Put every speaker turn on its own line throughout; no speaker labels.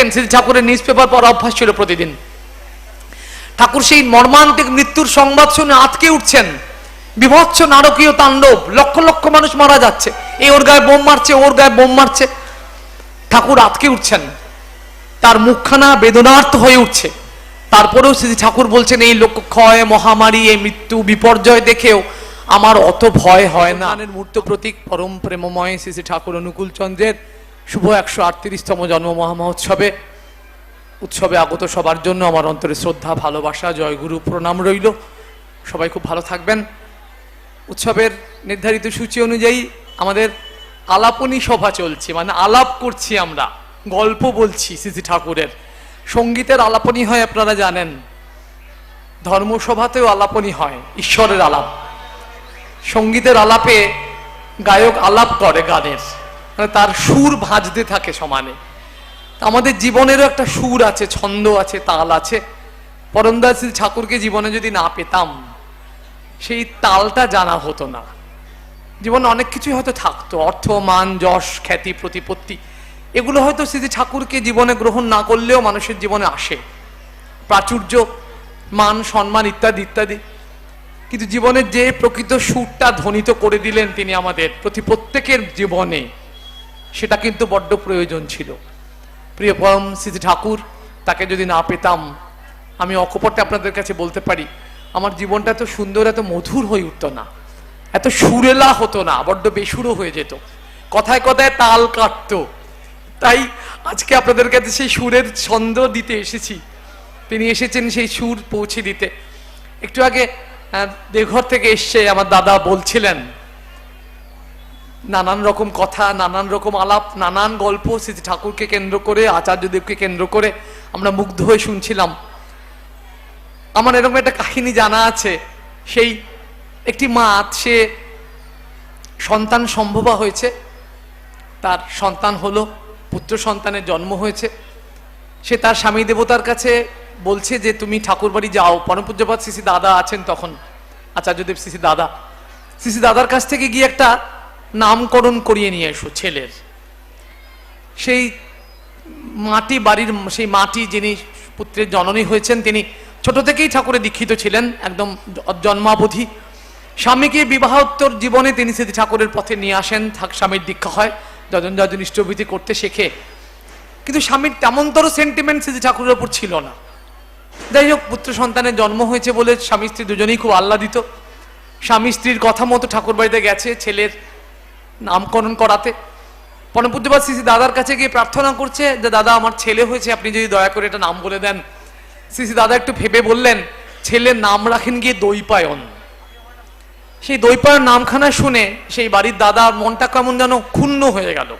পড়তেন শ্রী ঠাকুরের news paper পড়া অভ্যাস ছিল প্রতিদিন। ঠাকুর সেই মর্মান্তিক মৃত্যুর সংবাদ শুনে আটকে উঠছেন। বিভৎস নারকীয় তাণ্ডব, লক্ষ লক্ষ মানুষ মারা যাচ্ছে। এই ওর গায়ে বোম মারছে, ওর গায়ে বোম মারছে। ঠাকুর আটকে উঠছেন। তার মুখখানা বেদনার্থ হয়ে উঠছে। তারপরেও শ্রী ঠাকুর বলছেন, এই লোকক্ষয় মহামারী, এই মৃত্যু বিপর্যয় দেখেও আমার অত ভয় হয় না। মূর্ত প্রতীক পরম প্রেমময় শ্রী ঠাকুর অনুকূল চন্দ্রের শুভ একশো আটত্রিশতম জন্ম মহামহোৎসবে। উৎসবে আগত সবার জন্য আমার অন্তরে শ্রদ্ধা, ভালোবাসা জয়গুরু প্রণাম রইল। সবাই খুব ভালো থাকবেন। উৎসবের নির্ধারিত সূচি অনুযায়ী আমাদের আলাপনী সভা চলছে মানে আলাপ করছি আমরা, গল্প বলছি শ্রী ঠাকুরের। সঙ্গীতের আলাপনী হয়, আপনারা জানেন। ধর্মসভাতেও আলাপনী হয়, ঈশ্বরের আলাপ। সঙ্গীতের আলাপে গায়ক আলাপ করে গানের। মানে তার সুর ভাজতে থাকে সমানে। আমাদের জীবনেরও একটা সুর আছে, ছন্দ আছে, তাল আছে। পরমদাস ঠাকুরকে জীবনে যদি না পেতাম, সেই তালটা জানা হতো না। জীবনে অনেক কিছুই হয়তো থাকতো, অর্থ, মান, যশ, খ্যাতি, প্রতিপত্তি। এগুলো হয়তো শ্রী ঠাকুরকে জীবনে গ্রহণ না করলেও মানুষের জীবনে আসে। প্রাচুর্য, মান, সম্মান ইত্যাদি ইত্যাদি। কিন্তু জীবনের যে প্রকৃত সুরটা ধ্বনিত করে দিলেন তিনি আমাদের, প্রতি প্রত্যেকের জীবনে সেটা কিন্তু বড্ড প্রয়োজন ছিল। প্রিয় পরম শ্রী ঠাকুর তাকে যদি না পেতাম আমি অকপটে আপনাদের কাছে বলতে পারি আমার জীবনটা এত সুন্দর এত মধুর হয়ে উঠতো না। এত সুরেলা হতো না বড্ড বেসুরো হয়ে যেত। কথায় কথায় তাল কাটতো। তাই আজকে আপনাদের কাছে সেই সুরের ছন্দ দিতে এসেছি। তিনি এসেছেন সেই সুর পৌঁছে দিতে। একটু আগে আহ, দেওঘর থেকে এসছে আমার দাদা বলছিলেন নানান রকম কথা, নানান রকম আলাপ, নানান গল্প শ্রী ঠাকুরকে কেন্দ্র করে আচার্যদেবকে কেন্দ্র করে আমরা মুগ্ধ হয়ে শুনছিলাম। আমার এরকম একটা কাহিনী জানা আছে। সেই একটি মা সে সন্তান সম্ভবা হয়েছে। তার সন্তান হলো, পুত্র সন্তানের জন্ম হয়েছে। সে তার স্বামী দেবতার কাছে বলছে যে, তুমি ঠাকুর বাড়ি যাও পরমপূজ্যপাত শ্রী দাদা আছেন তখন। আচার্যদেব শ্রী দাদা। শ্রী দাদার কাছ থেকে গিয়ে একটা নামকরণ করিয়ে নিয়ে এসো ছেলের। সেই মাটি বাড়ির, সেই মাটি যিনি পুত্রের জননী হয়েছেন, তিনি ছোট থেকেই ঠাকুরে দীক্ষিত ছিলেন, একদম জন্মাবধি। স্বামীকে বিবাহোত্তর জীবনে তিনি স্মৃতি ঠাকুরের পথে নিয়ে আসেন স্বামীর দীক্ষা হয় যজন যজন ইষ্টভীতি করতে শেখে। কিন্তু স্বামীর তেমনতর সেন্টিমেন্ট স্মৃতি ঠাকুরের উপর ছিল না। যাই হোক, পুত্র সন্তানের জন্ম হয়েছে বলে স্বামী স্ত্রী দুজনেই খুব আহ্লাদিত। স্বামী স্ত্রীর কথা মতো ঠাকুর বাড়িতে গেছে, ছেলের নামকরণ করাতে। পরমপূজ্যবাদ শ্রী শ্রী দাদার কাছে গিয়ে প্রার্থনা করছে যে, দাদা, আমার ছেলে হয়েছে, আপনি যদি দয়া করে এটা নাম বলে দেন। শ্রী দাদা একটু ভেবে বললেন, ছেলের নাম রাখেন গিয়ে দৈপায়ন সেই দৈপায়ন নামখানা শুনে সেই বাড়ির দাদার মনটা কেমন যেন ক্ষুণ্ণ হয়ে গেল।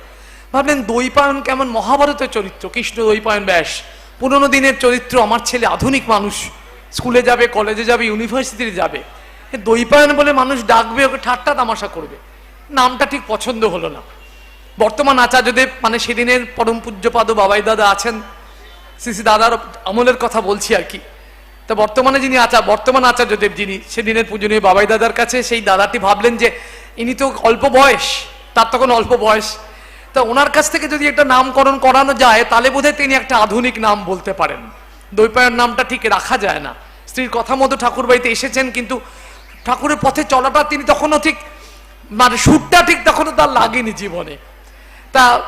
ভাবলেন দৈপায়ন কেমন মহাভারতের চরিত্র, কৃষ্ণ দৈপায়ন ব্যাস। পুরনো দিনের চরিত্র, আমার ছেলে আধুনিক মানুষ। স্কুলে যাবে, কলেজে যাবে, ইউনিভার্সিটিতে যাবে। দৈপায়ন বলে মানুষ ডাকবে, ওকে ঠাট্টা তামাশা করবে। নামটা ঠিক পছন্দ হলো না। বর্তমান আচার্যদেব মানে সেদিনের পরম পূজ্যপাদ বাবাই দাদা আছেন শ্রী দাদার আমলের কথা বলছি আর কি। তা বর্তমানে যিনি আচার বর্তমান আচার্যদেব যিনি, সেদিনের পূজনীয় বাবাই দাদার কাছে সেই দাদাটি ভাবলেন যে ইনি তো অল্প বয়স, তার তখন অল্প বয়স। তা ওনার কাছ থেকে যদি একটা নামকরণ করানো যায়, তাহলে বোধহয় তিনি একটা আধুনিক নাম বলতে পারেন। দৈপায়ন নামটা ঠিক রাখা যায় না। স্ত্রীর কথা মতো ঠাকুর বাড়িতে এসেছেন, কিন্তু ঠাকুরের পথে চলাটা তিনি তখনও ঠিক মানে সুরটা ঠিক তখনও তার লাগেনি জীবনে। তা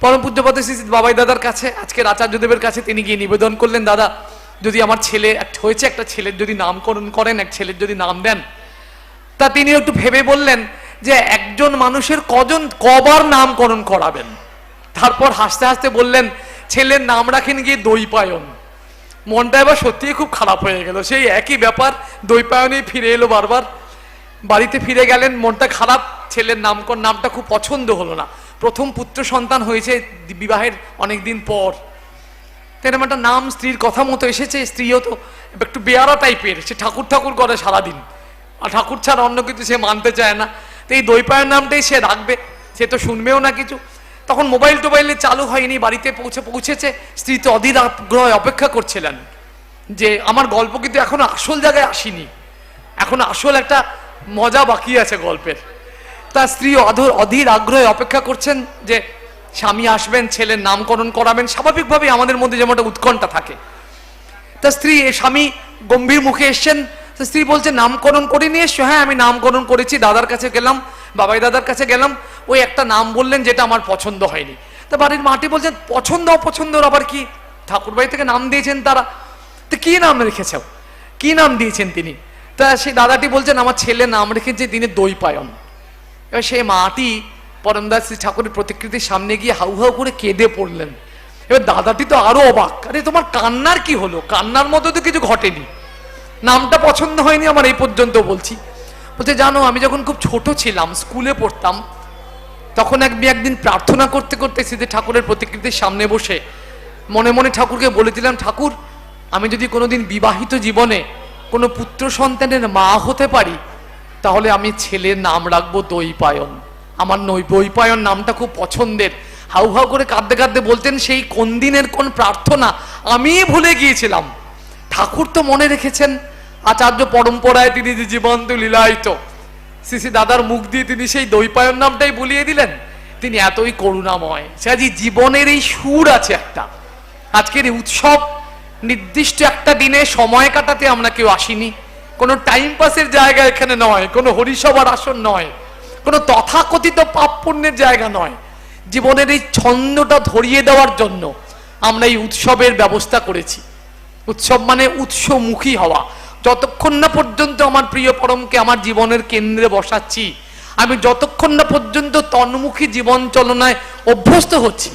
পরম পূজ্যপদ শ্রী শ্রী বাবাই দাদার কাছে, আজকের আচার্যদেবের কাছে তিনি গিয়ে নিবেদন করলেন, দাদা, যদি আমার ছেলে হয়েছে একটা ছেলের যদি নামকরণ করেন, এক ছেলের যদি নাম দেন। তা তিনি একটু ভেবে বললেন যে একজন মানুষের কজন, কবার নামকরণ করাবেন। তারপর হাসতে হাসতে বললেন, ছেলের নাম রাখেন গিয়ে দৈপায়ন। মনটা এবার সত্যিই খুব খারাপ হয়ে গেল। সেই একই ব্যাপার, দৈপায়নেই ফিরে এলো বারবার। বাড়িতে ফিরে গেলেন, মনটা খারাপ, ছেলের নামকরণ নামটা খুব পছন্দ হলো না। প্রথম পুত্র সন্তান হয়েছে বিবাহের অনেক দিন পর। তেরম একটা নাম স্ত্রীর কথা মতো এসেছে, স্ত্রীও তো একটু বেয়ারা টাইপের, সে ঠাকুর ঠাকুর করে সারাদিন। আর ঠাকুর ছাড়া অন্য কিছু সে মানতে চায় না। তো এই দৈপায়ন নামটাই সে রাখবে, সে তো শুনবেও না কিছু। তখন মোবাইল টোবাইলে চালু হয়নি, বাড়িতে পৌঁছে পৌঁছেছে, স্ত্রী তো অধীর আগ্রহে অপেক্ষা করছিলেন যে, আমার গল্প কিন্তু এখনও আসল জায়গায় আসেনি। এখন আসল একটা মজা বাকি আছে গল্পের। তার স্ত্রী অধর, অধীর আগ্রহে অপেক্ষা করছেন যে স্বামী আসবেন, ছেলের নামকরণ করাবেন স্বাভাবিকভাবে আমাদের মধ্যে যেমন একটা উৎকণ্ঠা থাকে। তা স্ত্রী স্বামী গম্ভীর মুখে এসছেন। স্ত্রী বলছে, নামকরণ করে নিয়ে এসছো হ্যাঁ আমি নামকরণ করেছি, দাদার কাছে গেলাম, বাবাই দাদার কাছে গেলাম। ওই একটা নাম বললেন যেটা আমার পছন্দ হয়নি। তা বাড়ির মাটি বলছেন, পছন্দ, অপছন্দর আবার কি? ঠাকুরবাড়ি থেকে নাম দিয়েছেন তারা। তো কি নাম রেখেছ কি নাম দিয়েছেন তিনি? তা সেই দাদাটি বলছেন, আমার ছেলে নাম রেখেছে তিনি দই পায়ন। এবার সেই মাটি পরমদাস শ্রী ঠাকুরের প্রতিকৃতির সামনে গিয়ে হাউ হাউ করে কেঁদে পড়লেন। এবার দাদাটি তো আরও অবাক, আরে, তোমার কান্নার কি হলো? কান্নার মতো তো কিছু ঘটেনি। নামটা পছন্দ হয়নি আমার, এই পর্যন্ত বলছি। বলছে, জানো, আমি যখন খুব ছোট ছিলাম, স্কুলে পড়তাম, তখন এক একদিন প্রার্থনা করতে করতে সিদ্ধি ঠাকুরের প্রতিকৃতির সামনে বসে মনে মনে ঠাকুরকে বলেছিলাম ঠাকুর, আমি যদি কোনোদিন বিবাহিত জীবনে কোনো পুত্র সন্তানের মা হতে পারি, তাহলে আমি ছেলের নাম রাখব দৈপায়ন। আমার নই বৈপায়ন নামটা খুব পছন্দের। হাউ হাউ করে কাঁদতে কাঁদতে বলতেন, সেই কোন দিনের কোন প্রার্থনা? আমিই ভুলে গিয়েছিলাম। ঠাকুর তো মনে রেখেছেন, আচার্য পরম্পরায় তিনি যে জীবন্ত লীলায়িত। শ্রী দাদার মুখ দিয়ে তিনি সেই দৈপায়ন নামটাই বলিয়ে দিলেন। তিনি এতই করুণাময়। সাজি জীবনের এই সুর আছে একটা। আজকের এই উৎসব নির্দিষ্ট একটা দিনে সময় কাটাতে আমরা কেউ আসিনি। কোনো টাইম পাসের জায়গা এখানে নয়, কোনো হরিসভার আসন নয়, কোনো তথাকথিত পাপ পুণ্যের জায়গা নয়। জীবনের এই ছন্দটা ধরিয়ে দেওয়ার জন্য আমরা এই উৎসবের ব্যবস্থা করেছি। উৎসব মানে উৎসমুখী হওয়া। যতক্ষণ না পর্যন্ত আমার প্রিয় পরমকে আমার জীবনের কেন্দ্রে বসাচ্ছি, আমি যতক্ষণ না পর্যন্ত তন্মুখী জীবন চলনায় অভ্যস্ত হচ্ছি,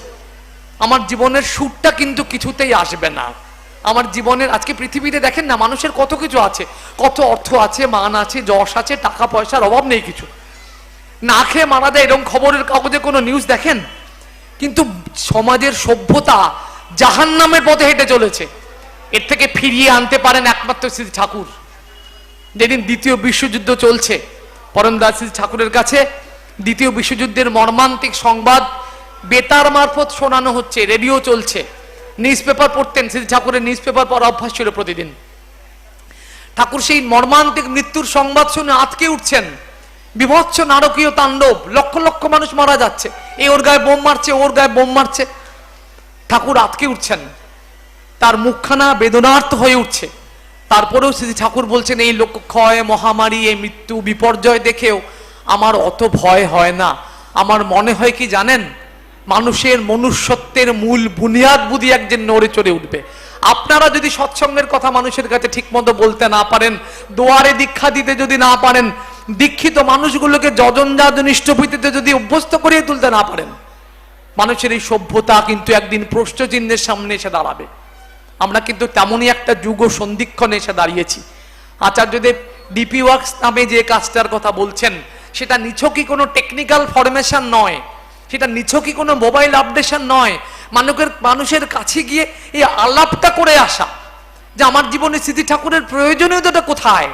আমার জীবনের সুরটা কিন্তু কিছুতেই আসবে না। আমার জীবনের, আজকে পৃথিবীতে দেখেন না, মানুষের কত কিছু আছে। কত অর্থ আছে, মান আছে, যশ আছে, টাকা পয়সার অভাব নেই কিছু। না খেয়ে মারা যায় এরকম খবরের কাগজে কোনো নিউজ দেখেন? কিন্তু সমাজের সভ্যতা জাহান নামের পথে হেঁটে চলেছে। এর থেকে ফিরিয়ে আনতে পারেন একমাত্র শ্রী ঠাকুর। যেদিন দ্বিতীয় বিশ্বযুদ্ধ চলছে, পরমদাস শ্রী ঠাকুরের কাছে দ্বিতীয় বিশ্বযুদ্ধের মর্মান্তিক সংবাদ বেতার মারফত শোনানো হচ্ছে, রেডিও চলছে। নিউজ পেপার পড়তেন, শ্রী ঠাকুরের নিউজ পেপার পড়া অভ্যাস ছিল প্রতিদিন। ঠাকুর সেই মর্মান্তিক মৃত্যুর সংবাদ শুনে আটকে উঠছেন। বিভৎস নারকীয় তাণ্ডব, লক্ষ লক্ষ মানুষ মারা যাচ্ছে। এ ওর গায়ে বোম মারছে ওর গায়ে বোম মারছে। ঠাকুর আটকে উঠছেন। তার মুখখানা বেদনার্থ হয়ে উঠছে। তারপরেও শ্রী ঠাকুর বলছেন, এই লোকক্ষয়, মহামারী, এই মৃত্যু, বিপর্যয় দেখেও আমার অত ভয় হয় না। আমার মনে হয় কি জানেন মানুষের মনুষ্যত্বের মূল বুনিয়াদ বুদি একদিন নড়ে চড়ে উঠবে। আপনারা যদি সৎসঙ্গের কথা মানুষের কাছে ঠিকমতো বলতে না পারেন, দোয়ারে দীক্ষা দিতে যদি না পারেন, দীক্ষিত মানুষগুলোকে যজন যাজন ইষ্টভীতিতে যদি অভ্যস্ত করিয়ে তুলতে না পারেন, মানুষের এই সভ্যতা কিন্তু একদিন প্রশ্নচিহ্নের সামনে এসে দাঁড়াবে। আমরা কিন্তু তেমনই একটা যুগ সন্ধিক্ষণে এসে দাঁড়িয়েছি। আচার্যদেব ডিপি ওয়ার্কস নামে যে কাজটার কথা বলছেন, সেটা নিছকই কোনো টেকনিক্যাল ফরমেশন নয়। সেটা নিছকই কোনো মোবাইল আপডেশন নয়। মানুষের মানুষের কাছে গিয়ে এই আলাপটা করে আসা। যে আমার জীবনে স্মৃতি ঠাকুরের প্রয়োজনীয়তাটা কোথায়?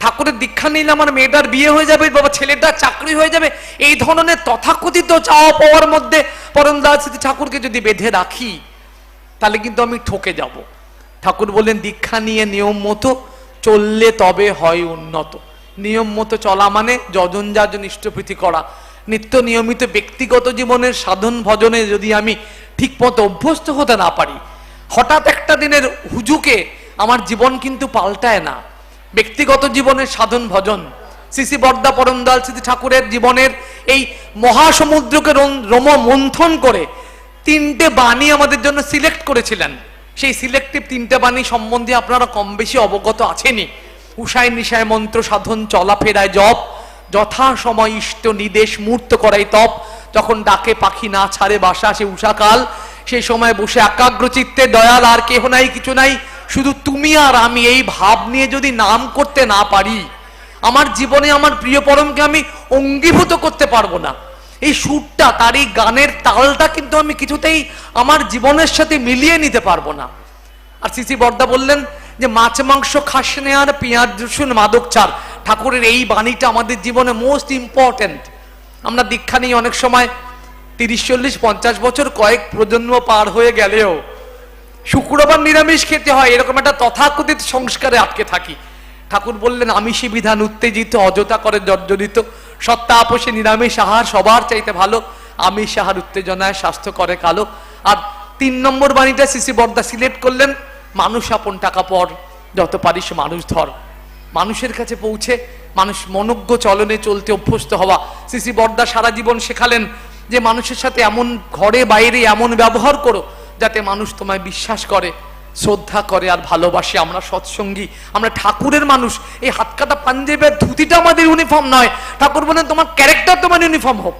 ঠাকুরের দীক্ষা নিলে আমার মেয়েটার বিয়ে হয়ে যাবে, বাবা ছেলেটার চাকরি হয়ে যাবে। এই ধরনের তথাকথিত চাওয়া পাওয়ার মধ্যে পরমদাস স্মৃতি ঠাকুরকে যদি বেঁধে রাখি, তাহলে কিন্তু আমি ঠকে যাব। ঠাকুর বললেন, দীক্ষা নিয়ে নিয়ম মতো চললে তবে হয় উন্নত। নিয়ম মতো চলা মানে যজন যাজন ইষ্টপ্রীতি করা। নিত্য নিয়মিত ব্যক্তিগত জীবনের সাধন ভজনে যদি আমি ঠিক মতো অভ্যস্ত হতে না পারি, হঠাৎ একটা দিনের হুজুকে আমার জীবন কিন্তু পাল্টায় না। ব্যক্তিগত জীবনের সাধন ভজন। শ্রী শ্রী বর্দা পরমদাল স্মৃতি ঠাকুরের জীবনের এই মহাসমুদ্রকে রম- রোম মন্থন করে তিনটে বাণী আমাদের জন্য সিলেক্ট করেছিলেন। সেই সিলেক্টিভ তিনটে বাণী সম্বন্ধে আপনারা কম বেশি অবগত আছেনই। উষায় নিশায় মন্ত্র সাধন, চলাফেরায় জপ যথা সময় ইষ্ট নিদেশ মূর্ত করাই তপ। যখন ডাকে পাখি না ছাড়ে বাসা, সে উষাকাল সেই সময় বসে একাগ্র চিত্তে দয়াল, আর কেহ নাই, কিছু নাই। শুধু তুমি আর আমি, এই ভাব নিয়ে যদি নাম করতে না পারি, আমার জীবনে আমার প্রিয় পরমকে আমি অঙ্গীভূত করতে পারব না। এই সুরটা, তার এই গানের তালটা কিন্তু আমি কিছুতেই আমার জীবনের সাথে মিলিয়ে নিতে পারব না। আর সিসি বর্দা বললেন যে, মাছ, মাংস, খাস নে আর পেঁয়াজ, রসুন, মাদক, চার। ঠাকুরের এই বাণীটা আমাদের জীবনে মোস্ট ইম্পর্টেন্ট আমরা দীক্ষা নিই অনেক সময়, তিরিশ, চল্লিশ, পঞ্চাশ বছর কয়েক প্রজন্ম পার হয়ে গেলেও শুক্রবার নিরামিষ খেতে হয়, এরকম একটা তথাকথিত সংস্কারে আটকে থাকি। ঠাকুর বললেন, আমিষী বিধান উত্তেজিত, অযথা করে জর্জরিত, সত্তা আপোষে নিরামিষ আহার সবার চাইতে ভালো, আমিষ আহার উত্তেজনায় স্বাস্থ্য করে কালো। আর তিন নম্বর বাণীটা সিসি বর্দা সিলেক্ট করলেন, মানুষ আপন টাকা পর, যত পারিস মানুষ ধর। মানুষের কাছে পৌঁছে মানুষ মনজ্ঞ চলনে চলতে অভ্যস্ত হওয়া। শ্রী বর্দা সারা জীবন শেখালেন যে মানুষের সাথে এমন ঘরে বাইরে এমন ব্যবহার করো যাতে মানুষ তোমায় বিশ্বাস করে, শ্রদ্ধা করে আর ভালোবাসে। আমরা সৎসঙ্গী, আমরা ঠাকুরের মানুষ। এই হাত কাটা পাঞ্জাবের ধুতিটা আমাদের ইউনিফর্ম নয়। ঠাকুর বলেন, তোমার ক্যারেক্টার তোমার ইউনিফর্ম হোক।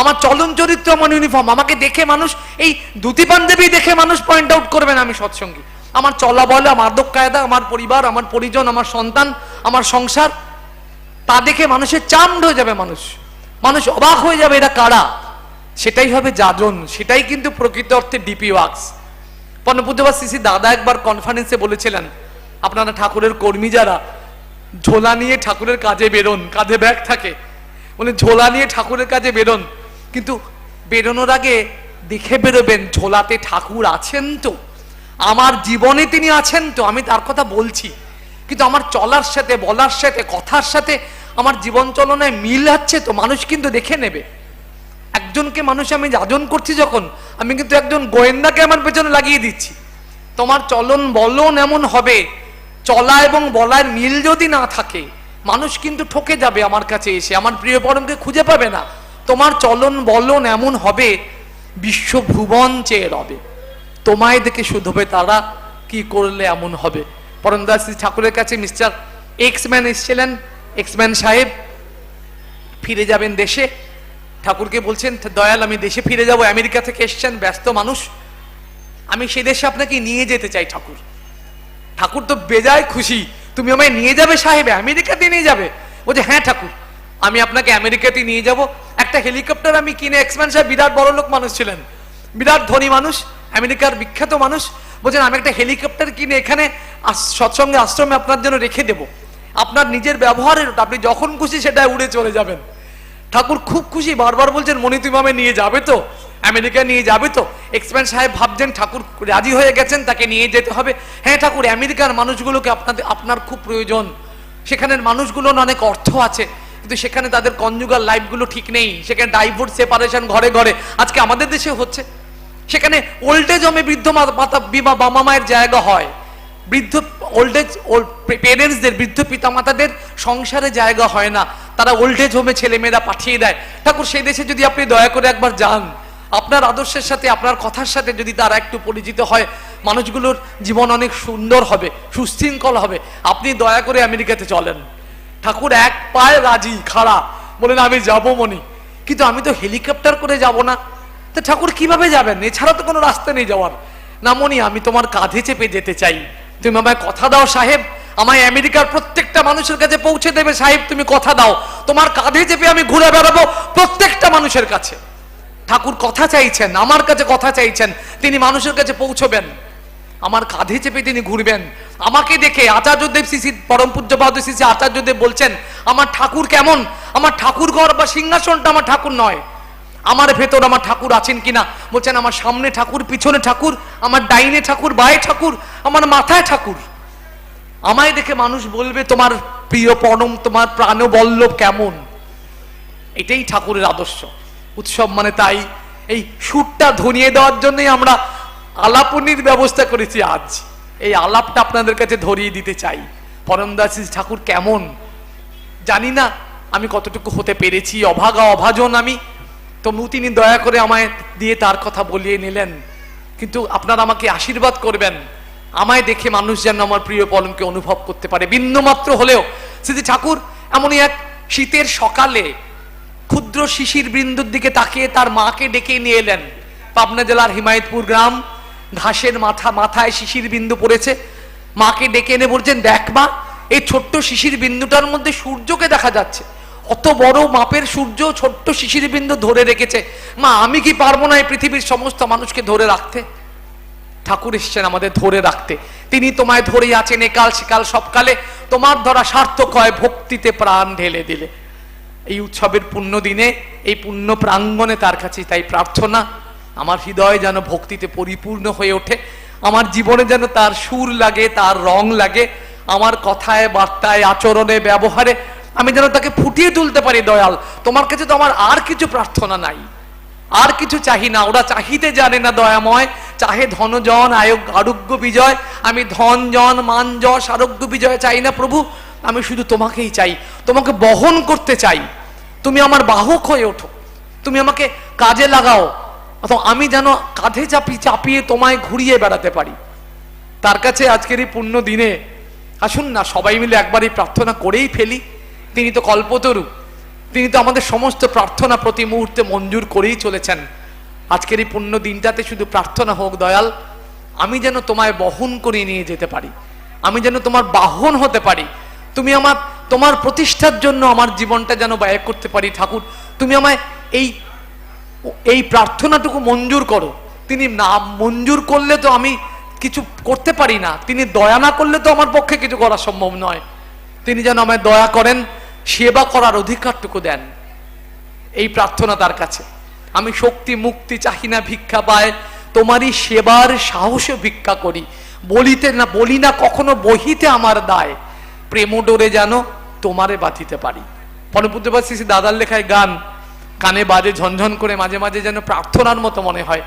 আমার চলন চরিত্র আমার ইউনিফর্ম আমাকে দেখে মানুষ, এই ধুতি পাঞ্জাবি দেখে মানুষ পয়েন্ট আউট করবে না আমি সৎসঙ্গী। আমার চলা বলা, আমার আদব কায়দা, আমার পরিবার, আমার পরিজন, আমার সন্তান, আমার সংসার, তা দেখে মানুষের চামড হয়ে যাবে মানুষ। মানুষ অবাক হয়ে যাবে এরা কারা? সেটাই হবে যাজন সেটাই কিন্তু প্রকৃত অর্থে ডিপি ওয়ার্কস পণ্যপুজোবার সিসি দাদা একবার কনফারেন্সে বলেছিলেন, আপনারা ঠাকুরের কর্মী যারা, ঝোলা নিয়ে ঠাকুরের কাজে বেরোন, কাঁধে ব্যাগ থাকে। মানে ঝোলা নিয়ে ঠাকুরের কাজে বেরোন। কিন্তু বেরোনোর আগে দেখে বেরোবেন, ঝোলাতে ঠাকুর আছেন তো? আমার জীবনে তিনি আছেন তো, আমি তার কথা বলছি। কিন্তু আমার চলার সাথে, বলার সাথে, কথার সাথে আমার জীবন চলনায় মিল আছে তো, মানুষ কিন্তু দেখে নেবে। একজনকে মানুষ আমি যাজন করছি যখন, আমি কিন্তু একজন গোয়েন্দাকে আমার পেছনে লাগিয়ে দিচ্ছি। তোমার চলন বলন এমন হবে, চলা এবং বলার মিল যদি না থাকে, মানুষ কিন্তু ঠকে যাবে আমার কাছে এসে, আমার প্রিয় পরমকে খুঁজে পাবে না। তোমার চলন বলন এমন হবে, বিশ্ব ভুবন চেয়ে রবে। তোমায় দেখে শুধবে তারা কি করলে এমন হবে? পরমদাস ঠাকুরের কাছে মিস্টার এক্সম্যান এসছিলেন এক্সম্যান সাহেব, ফিরে যাবেন দেশে। ঠাকুরকে বলছেন, দয়াল, আমি দেশে ফিরে যাব, আমেরিকা থেকে এসছেন, ব্যস্ত মানুষ। আমি সে দেশে আপনাকে নিয়ে যেতে চাই, ঠাকুর। ঠাকুর তো বেজায় খুশি। তুমি আমায় নিয়ে যাবে, সাহেবে, আমেরিকাতে নিয়ে যাবে? বলছে হ্যাঁ ঠাকুর, আমি আপনাকে আমেরিকাতে নিয়ে যাব। একটা হেলিকপ্টার আমি কিনে এক্সম্যান সাহেব, বিরাট বড় লোক মানুষ ছিলেন। বিরাট ধনী মানুষ আমেরিকার বিখ্যাত মানুষ বলছেন, আমি একটা হেলিকপ্টার কিনে এখানে সৎসঙ্গে আশ্রমে আপনার জন্য রেখে দেব। আপনার নিজের ব্যবহারের আপনি যখন খুশি সেটা উড়ে চলে যাবেন। ঠাকুর খুব খুশি, বারবার বলছেন তুমি আমায় নিয়ে যাবে তো? আমেরিকা নিয়ে যাবে তো? এক্সপ্যান সাহেব ভাবছেন, ঠাকুর রাজি হয়ে গেছেন, তাকে নিয়ে যেতে হবে। হ্যাঁ ঠাকুর, আমেরিকার মানুষগুলোকে আপনাদের, আপনার খুব প্রয়োজন। সেখানের মানুষগুলোর অনেক অর্থ আছে, কিন্তু সেখানে তাদের কনজুগাল লাইফগুলো ঠিক নেই। সেখানে ডাইভোর্স সেপারেশন ঘরে ঘরে। আজকে আমাদের দেশে হচ্ছে। সেখানে ওল্ড এজ হোমে বৃদ্ধ মাতা, বিমা, বাবা মায়ের জায়গা হয়। বৃদ্ধ ওল্ড এজ পেরেন্টসদের বৃদ্ধ পিতামাতাদের সংসারে জায়গা হয় না। তারা ওল্ড এজ হোমে ছেলেমেয়েরা পাঠিয়ে দেয়। ঠাকুর, সেই দেশে যদি আপনি দয়া করে একবার যান, আপনার আদর্শের সাথে, আপনার কথার সাথে যদি তারা একটু পরিচিত হয়, মানুষগুলোর জীবন অনেক সুন্দর হবে, সুশৃঙ্খল হবে। আপনি দয়া করে আমেরিকাতে চলেন। ঠাকুর, এক পায়ে রাজি, খাড়া। বলেন, আমি যাব মনি কিন্তু আমি তো হেলিকপ্টার করে যাব না। তো ঠাকুর কীভাবে যাবেন? এছাড়া তো কোনো রাস্তা নেই যাওয়ার। না মনি, আমি তোমার কাঁধে চেপে যেতে চাই। তুমি আমায় কথা দাও সাহেব। আমায় আমেরিকার প্রত্যেকটা মানুষের কাছে পৌঁছে দেবে সাহেব, তুমি কথা দাও। তোমার কাঁধে চেপে আমি ঘুরে বেড়াবো প্রত্যেকটা মানুষের কাছে। ঠাকুর কথা চাইছেন, আমার কাছে কথা চাইছেন, তিনি মানুষের কাছে পৌঁছবেন। আমার কাঁধে চেপে তিনি ঘুরবেন। আমাকে দেখে আচার্যদেব শিশি পরম পূজ্যপাদ শিশি আচার্যদেব বলছেন, আমার ঠাকুর কেমন? আমার ঠাকুর ঘর বা সিংহাসনটা আমার ঠাকুর নয়। আমার ভেতর আমার ঠাকুর আছেন কিনা? বলছেন, আমার সামনে ঠাকুর, পিছনে ঠাকুর, আমার ডাইনে ঠাকুর, বায়ে ঠাকুর, আমার মাথায় ঠাকুর। আমায় দেখে মানুষ বলবে, তোমার প্রিয় পরম, তোমার প্রাণবল্লভ কেমন? এটাই ঠাকুরের আদর্শ। উৎসব মানে তাই, এই সুরটা ধনিয়ে দেওয়ার জন্যই আমরা আলাপনির ব্যবস্থা করেছি আজ। এই আলাপটা আপনাদের কাছে ধরিয়ে দিতে চাই। পরমদাসী ঠাকুর কেমন? জানি না, আমি কতটুকু হতে পেরেছি, অভাগা, অভাজন আমি। তবু তিনি দয়া করে আমায় দিয়ে তার কথা বলিয়ে নিলেন। কিন্তু আপনারা আমাকে আশীর্বাদ করবেন, আমায় দেখে মানুষ যেন আমার প্রিয় পলমকে অনুভব করতে পারে। বিন্দুমাত্র হলেও শ্রী ঠাকুর, এমনই এক শীতের সকালে ক্ষুদ্র শিশির বৃন্দুর দিকে তাকিয়ে তার মাকে ডেকে নিয়ে এলেন। পাবনা জেলার হিমায়তপুর গ্রাম, ঘাসের মাথা, মাথায় শিশির বিন্দু পড়েছে। মাকে ডেকে এনে বলছেন, দেখ মা, এই ছোট্ট শিশির বিন্দুটার মধ্যে সূর্যকে দেখা যাচ্ছে। অত বড় মাপের সূর্য ছোট্ট শিশির বিন্দু ধরে রেখেছে। মা, আমি কি পারব না এই পৃথিবীর সমস্ত মানুষকে ধরে রাখতে? ঠাকুর এসছেন আমাদের ধরে রাখতে। তিনি তোমায় ধরে আছেন একাল সেকাল সবকালে। তোমার ধরা সার্থক হয়, ভক্তিতে প্রাণ ঢেলে দিলে। এই উৎসবের পুণ্য দিনে এই পুণ্য প্রাঙ্গণে তার কাছে তাই প্রার্থনা। আমার হৃদয় যেন ভক্তিতে পরিপূর্ণ হয়ে ওঠে। আমার জীবনে যেন তার সুর লাগে, তার রং লাগে। আমার কথায়, বার্তায়, আচরণে, ব্যবহারে আমি যেন তাকে ফুটিয়ে তুলতে পারি, দয়াল। তোমার কাছে তো আমার আর কিছু প্রার্থনা নাই। আর কিছু চাহি না। ওরা চাহিতে জানে না, দয়াময়। চাহে ধনজন আরোগ্য বিজয়। আমি ধন জন, মান যশ, আরোগ্য বিজয় চাই না, প্রভু। আমি শুধু তোমাকেই চাই। তোমাকে বহন করতে চাই। তুমি আমার বাহক হয়ে ওঠো। তুমি আমাকে কাজে লাগাও। অথবা আমি যেন কাঁধে চাপি চাপিয়ে তোমায় ঘুরিয়ে বেড়াতে পারি। তার কাছে আজকের এই পুণ্য দিনে, আসুন না, সবাই মিলে একবার এই প্রার্থনা করেই ফেলি। তিনি তো কল্পতরু। তিনি তো আমাদের সমস্ত প্রার্থনা প্রতি মুহূর্তে মঞ্জুর করেই চলেছেন। আজকের এই পুণ্য দিনটাতে শুধু প্রার্থনা হোক দয়াল, আমি যেন তোমায় বহন করে নিয়ে যেতে পারি। আমি যেন তোমার বাহন হতে পারি। তুমি আমার, তোমার প্রতিষ্ঠার জন্য আমার জীবনটা যেন ব্যয় করতে পারি। ঠাকুর, তুমি আমায় এই এই প্রার্থনাটুকু মঞ্জুর করো। তিনি না, মঞ্জুর করলে তো আমি কিছু করতে পারি না। তিনি দয়া না করলে তো আমার পক্ষে কিছু করা সম্ভব নয়। তিনি যেন আমায় দয়া করেন। সেবা করার অধিকারটুকু দেন এই প্রার্থনা তার কাছে। আমি শক্তি মুক্তি চাহি না ভিক্ষা পায়, তোমারই সেবার সাহসে ভিক্ষা করি। বলিতে না, বলি না কখনো বহিতে আমার দায়। প্রেম ডোরে যেন তোমারে বাঁধিতে পারি। পরমপুত্রপাত শ্রী শ্রী দাদার লেখায় গান, কানে বাজে ঝনঝন করে মাঝে মাঝে যেন প্রার্থনার মতো মনে হয়।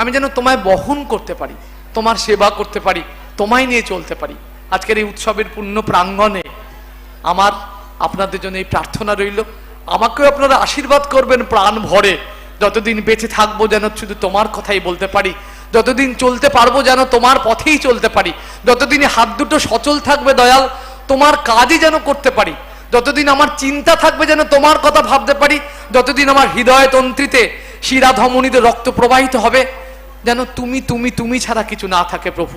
আমি যেন তোমায় বহন করতে পারি, তোমার সেবা করতে পারি, তোমায় নিয়ে চলতে পারি। আজকের এই উৎসবের পূর্ণ প্রাঙ্গণে আমার আপনাদের জন্য এই প্রার্থনা রইল। আমাকেও আপনারা আশীর্বাদ করবেন প্রাণ ভরে। যতদিন বেঁচে থাকব যেন শুধু তোমার কথাই বলতে পারি, যতদিন চলতে পারব যেন তোমার পথেই চলতে পারি, যতদিন হাত দুটো সচল থাকবে দয়াল, তোমার কাজই যেন করতে পারি, যতদিন আমার চিন্তা থাকবে যেন তোমার কথা ভাবতে পারি, যতদিন আমার হৃদয় তন্ত্রীতে শিরা ধমনীতে রক্ত প্রবাহিত হবে, যেন তুমি তুমি তুমি ছাড়া কিছু না থাকে প্রভু।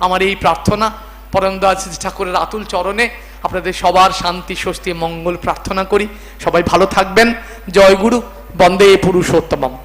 আমার এই প্রার্থনা পরমদাস ঠাকুরের আতুল চরণে আপনাদের সবার শান্তি স্বস্তি মঙ্গল প্রার্থনা করি। সবাই ভালো থাকবেন। জয়গুরু বন্দে পুরুষোত্তমম।